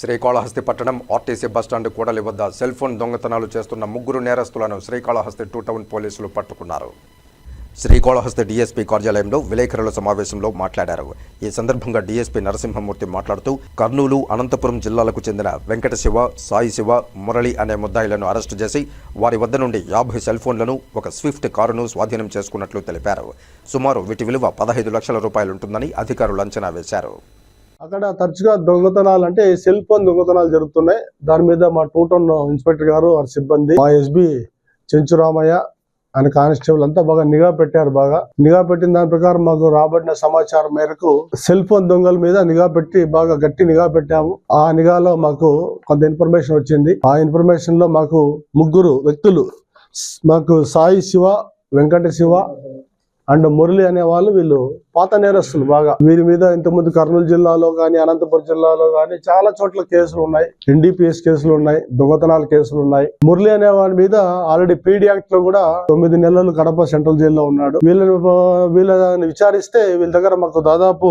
శ్రీకాళహస్తి పట్టణం RTC bus stand కూడలి వద్ద సెల్ ఫోన్ దొంగతనాలు చేస్తున్న ముగ్గురు నేరస్తులను శ్రీకాళహస్తి టూ టౌన్ పోలీసులు పట్టుకున్నారు. శ్రీకాళహస్తి డీఎస్పీ కార్యాలయంలో విలేకరుల సమావేశంలో మాట్లాడారు. ఈ సందర్భంగా డీఎస్పీ నరసింహమూర్తి మాట్లాడుతూ కర్నూలు అనంతపురం జిల్లాలకు చెందిన వెంకట శివ సాయి శివ మురళి అనే ముద్దాయిలను అరెస్టు చేసి వారి వద్ద నుండి యాభై సెల్ ఫోన్లను ఒక స్విఫ్ట్ కారును స్వాధీనం చేసుకున్నట్లు తెలిపారు. సుమారు వీటి విలువ పదహైదు లక్షల రూపాయలుంటుందని అధికారులు అంచనా వేశారు. అక్కడ తరచుగా దొంగతనాలు అంటే సెల్ ఫోన్ దొంగతనాలు జరుగుతున్నాయి. దాని మీద మా టూటౌన్ ఇన్స్పెక్టర్ గారు వారి సిబ్బంది మా ఎస్బి చెంచురామయ్య ఆయన కానిస్టేబుల్ అంతా బాగా నిఘా పెట్టారు బాగా. నిఘా పెట్టిన దాని ప్రకారం మాకు రాబడిన సమాచారం మేరకు సెల్ ఫోన్ దొంగల మీద నిఘా పెట్టి బాగా గట్టి నిఘా పెట్టాము. ఆ నిఘాలో మాకు కొంత ఇన్ఫర్మేషన్ వచ్చింది. ఆ ఇన్ఫర్మేషన్లో మాకు ముగ్గురు వ్యక్తులు మాకు సాయి శివ వెంకట శివ అండ్ మురళి అనే వాళ్ళు వీళ్ళు పాత నేరస్తులు బాగా. వీరి మీద ఇంతకుముందు కర్నూలు జిల్లాలో కానీ అనంతపురం జిల్లాలో కానీ చాలా చోట్ల కేసులు ఉన్నాయి. ఎన్డీపీఎస్ కేసులు ఉన్నాయి దొంగతనాల కేసులు ఉన్నాయి. మురళి అనే వాడి మీద ఆల్రెడీ పీడీ యాక్ట్లో కూడా తొమ్మిది నెలలు కడప సెంట్రల్ జైల్లో ఉన్నాడు. వీళ్ళని వీళ్ళని విచారిస్తే వీళ్ళ దగ్గర మాకు దాదాపు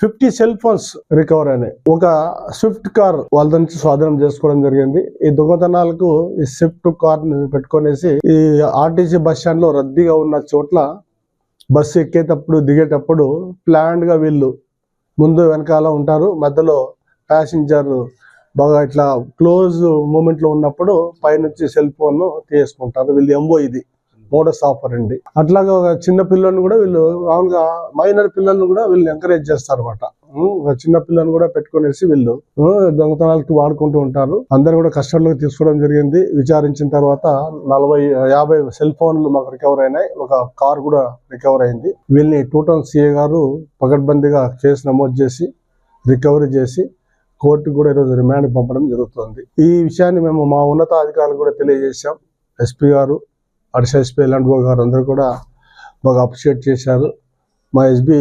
ఫిఫ్టీ సెల్ ఫోన్స్ రికవర్ అయినాయి. ఒక స్విఫ్ట్ కార్ వాళ్ళ నుంచి స్వాధీనం చేసుకోవడం జరిగింది. ఈ దొంగతనాలకు ఈ స్విఫ్ట్ కార్ని పెట్టుకునేసి ఈ ఆర్టీసీ బస్ స్టాండ్లో రద్దీగా ఉన్న చోట్ల బస్సు ఎక్కేటప్పుడు దిగేటప్పుడు ప్లాన్డ్గా వీళ్ళు ముందు వెనకాల ఉంటారు. మధ్యలో ప్యాసింజర్ బాగా ఇట్లా క్లోజ్ మూమెంట్లో ఉన్నప్పుడు పైనుంచి సెల్ ఫోన్ తీసుకుంటారు వీళ్ళు ఎంబో ఇది మోడస్ ఆఫర్ అండి అట్లాగా ఒక చిన్న పిల్లల్ని కూడా వీళ్ళు మామూలుగా మైనర్ పిల్లల్ని కూడా వీళ్ళు ఎంకరేజ్ చేస్తారు అనమాట చిన్న పిల్లలను కూడా పెట్టుకునేసి వీళ్ళు దొంగతనాలకి వాడుకుంటూ ఉంటారు. అందరు కూడా కస్టడీలోకి తీసుకోవడం జరిగింది. విచారించిన తర్వాత నలభై యాభై సెల్ ఫోన్లు మాకు రికవర్ అయినాయి. ఒక కార్ కూడా రికవర్ అయింది. వీళ్ళని టూ టౌన్ సిఏ గారు పకడ్బందీగా కేసు నమోదు చేసి రికవరీ చేసి కోర్టు కూడా ఈరోజు రిమాండ్ పంపడం జరుగుతుంది. ఈ విషయాన్ని మేము మా ఉన్నత అధికారులు కూడా తెలియజేశాం. ఎస్పీ గారు అడిషనల్ ఎస్పీ ఎలాంటి గారు అందరూ కూడా బాగా అప్రిషియేట్ చేశారు. మా ఎస్బీ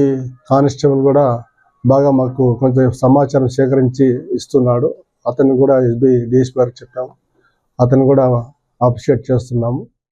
కానిస్టేబుల్ కూడా బాగా మాకు కొంచెం సమాచారం సేకరించి ఇస్తున్నాడు. అతను కూడా ఎస్బీ డిఎస్పీ గారికి చెప్పాము అతను కూడా అప్రిషియేట్ చేస్తున్నాము.